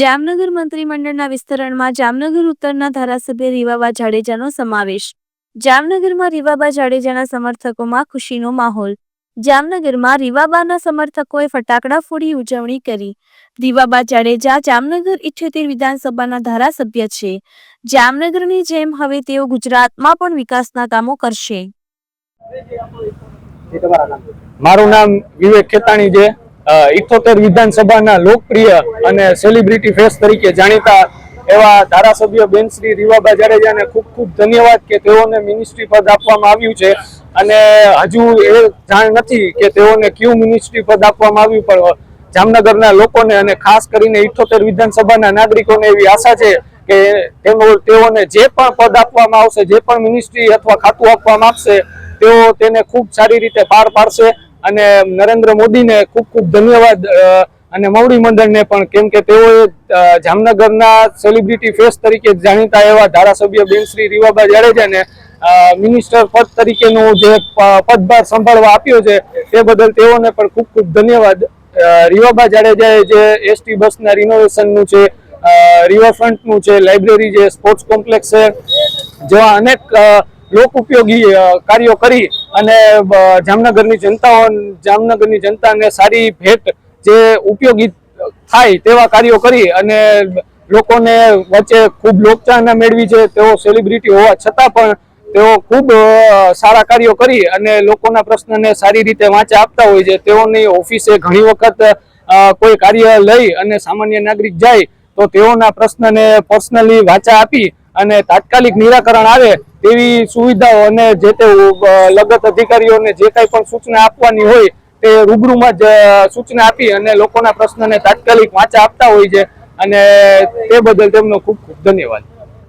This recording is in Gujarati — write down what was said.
જામનગર મંત્રીમંડળના વિસ્તરણમાં જામનગર ઉત્તરના ધારાસભ્ય રીવાબા જાડેજાનો સમાવેશ. જામનગરમાં રીવાબા જાડેજાના સમર્થકોમાં ખુશીનો માહોલ. જામનગરમાં રીવાબાના સમર્થકોએ ફટાકડા ફોડી ઉજવણી કરી. રીવાબા જાડેજા જામનગર ઇઠ્યોતેર વિધાનસભાના ધારાસભ્ય છે. જામનગરની જેમ હવે તેઓ ગુજરાતમાં પણ વિકાસના કામો કરશે. મારું નામ વિવેક ખેતાણી છે. ઇઠોતેર વિધાનસભાના લોકપ્રિય અને સેલિબ્રિટી ફેસ તરીકે જાણીતા એવા ધારાસભ્ય બેન શ્રી રીવાબા જાડેજાને ખૂબ ખૂબ ધન્યવાદ કે તેઓને મિનિસ્ટ્રી પદ આપવામાં આવ્યું છે. અને હજુ એ જાણ નથી કે તેઓને કયું મિનિસ્ટ્રી પદ આપવામાં આવ્યું, પણ જામનગરના લોકોને અને ખાસ કરીને ઇઠોતેર વિધાનસભાના નાગરિકોને એવી આશા છે કે તેઓ તેઓને જે પણ પદ આપવામાં આવશે, જે પણ મિનિસ્ટ્રી અથવા ખાતું આપવામાં આવશે તેઓ તેને ખૂબ સારી રીતે પાર પાડશે. અને નરેન્દ્ર મોદીને ખૂબ ખૂબ ધન્યવાદ અને મવડી મંડળને પણ, કેમ કે તેઓ જામનગરના સેલિબ્રિટી ફેસ તરીકે જાણીતા એવા ધારાસભ્ય બેન શ્રી રીવાબા જાડેજાને મિનિસ્ટર પદ તરીકેનું જે પદભાર સંભાળવા આપ્યો છે, તે બદલ તેઓને પણ ખૂબ ખૂબ ધન્યવાદ. રીવાબા જાડેજાએ જે એસટી બસના રિનોવેશનનું છે રિવરફ્રન્ટનું છે લાઇબ્રેરી છે સ્પોર્ટ્સ કોમ્પ્લેક્સ છે, જેવા અનેક લોક ઉપયોગી કાર્યો કરી અને જામનગરની જનતાઓ, જામનગરની જનતાને સારી ભેટ જે ઉપયોગી થાય તેવા કાર્યો કરી અને લોકોને વચ્ચે ખૂબ લોકચાહના મેળવી છે, તેઓ સેલિબ્રિટી હોવા છતાં પણ તેઓ ખૂબ સારા કાર્યો કરી અને લોકોના પ્રશ્નને સારી રીતે વાંચા આપતા હોય છે. તેઓની ઓફિસે ઘણી વખત કોઈ કાર્ય લઈ અને સામાન્ય નાગરિક જાય તો તેઓના પ્રશ્નને પર્સનલી વાંચા આપી અને તાત્કાલિક નિરાકરણ આવે તેવી સુવિધાઓ અને જે તે લગત અધિકારીઓને જે કાંઈ પણ સૂચના આપવાની હોય તે રૂબરૂમાં જ સૂચના આપી અને લોકોના પ્રશ્નને તાત્કાલિક વાંચા આપતા હોય છે. અને તે બદલ તેમનો ખૂબ ખૂબ ધન્યવાદ.